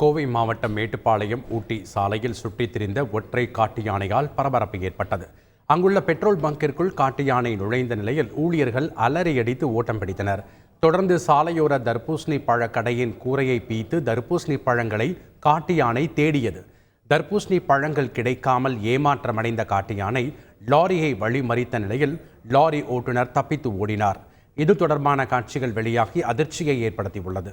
கோவை மாவட்டம் மேட்டுப்பாளையம் ஊட்டி சாலையில் சுற்றித் திரிந்த ஒற்றை காட்டு யானையால் பரபரப்பு ஏற்பட்டது. அங்குள்ள பெட்ரோல் பங்கிற்குள் காட்டு யானை நுழைந்த நிலையில் ஊழியர்கள் அலறியடித்து ஓட்டம் பிடித்தனர். தொடர்ந்து சாலையோர தர்பூசணி பழக்கடையின் கூரையை பீய்த்து தர்பூசணி பழங்களை காட்டு யானை தேடியது. தர்பூசணி பழங்கள் கிடைக்காமல் ஏமாற்றமடைந்த காட்டு யானை லாரியை வழிமறித்த நிலையில் லாரி ஓட்டுநர் தப்பித்து ஓடினார். இது தொடர்பான காட்சிகள் வெளியாகி அதிர்ச்சியை ஏற்படுத்தியுள்ளது.